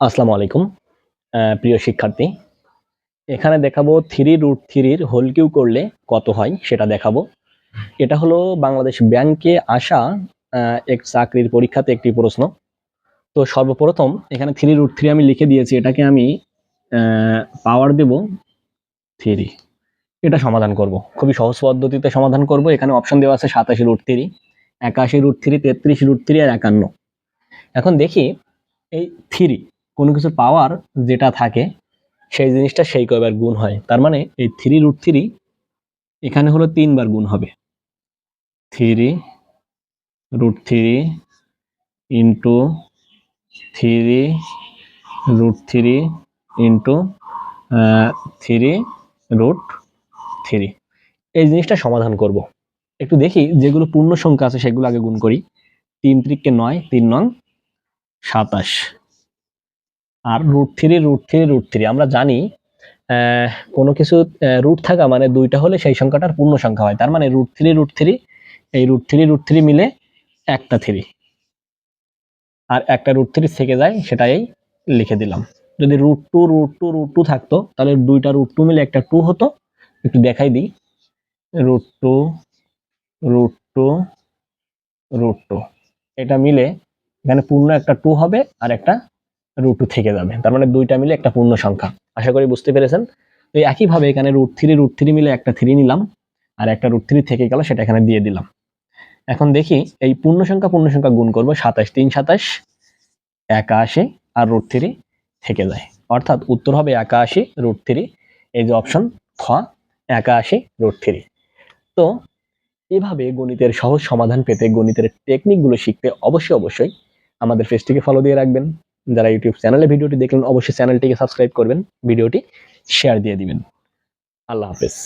আসসালামু আলাইকুম প্রিয় শিক্ষার্থী। এখানে দেখাবো থ্রি রুট থ্রির হোল কিউ করলে কত হয় সেটা দেখাবো। এটা হলো বাংলাদেশ ব্যাংকে আসা এক চাকরির পরীক্ষাতে একটি প্রশ্ন। তো সর্বপ্রথম এখানে থ্রি রুট থ্রি আমি লিখে দিয়েছি, এটাকে আমি পাওয়ার দেব থ্রি এটা সমাধান করব। খুবই সহজ পদ্ধতিতে সমাধান করব। এখানে অপশন দেওয়া আছে সাতাশি রুট থ্রি একাশি রুট থ্রি তেত্রিশ রুট থ্রি আর একান্ন। এখন দেখি এই থ্রি কোনো কিছু পাওয়ার যেটা থাকে, সেই জিনিসটা সেই কয়বার গুণ হয়। তার মানে এই থ্রি রুট থ্রি এখানে হলো তিনবার গুণ হবে। Three root three into three root three into three root three এই জিনিসটা সমাধান করব। একটু দেখি যেগুলো পূর্ণ সংখ্যা আছে সেগুলো আগে গুণ করি। তিন ত্রিককে নয়, তিন নং সাতাশ। আর root three root three root three আমরা জানি কোনো কিছু রুট থাকা মানে দুইটা হলে সেই সংখ্যাটার পূর্ণ সংখ্যা হয়। তার মানে রুট থ্রি রুট থ্রি এই রুট থ্রি রুট থ্রি মিলে একটা থ্রি আর একটা রুট থ্রি থেকে যায়, সেটাই লিখে দিলাম। যদি root two root two root two থাকতো, তাহলে দুইটা রুট টু মিলে একটা টু হতো। একটু দেখাই দিই। Root two root two root two এটা মিলে এখানে পূর্ণ একটা টু হবে, আর একটা রুট টু থেকে যাবে। তার মানে দুইটা মিলে একটা পূর্ণ সংখ্যা। আশা করি বুঝতে পেরেছেন? তো একইভাবে এখানে রুট থ্রি রুট থ্রি মিলে একটা থ্রি নিলাম, আর একটা রুট থ্রি থেকে গেল, সেটা এখানে দিয়ে দিলাম। এখন দেখি এই পূর্ণ সংখ্যা পূর্ণ সংখ্যা গুণ করব সাতাশ, তিন সাতাশ, একাশি, আর রুট থ্রি থেকে যায়। অর্থাৎ উত্তর হবে একাশি রুট থ্রি এই যে অপশন খ, একাশি রুট থ্রি তো এভাবে গণিতের সহজ সমাধান পেতে গণিতের টেকনিকগুলো শিখতে অবশ্যই অবশ্যই আমাদের ফেসটিকে ফলো দিয়ে রাখবেন। যারা ইউটিউব চ্যানেলে ভিডিওটি দেখলেন, অবশ্যই চ্যানেলটিকে সাবস্ক্রাইব করবেন, ভিডিওটি শেয়ার দিয়ে দিবেন। আল্লাহ হাফেজ।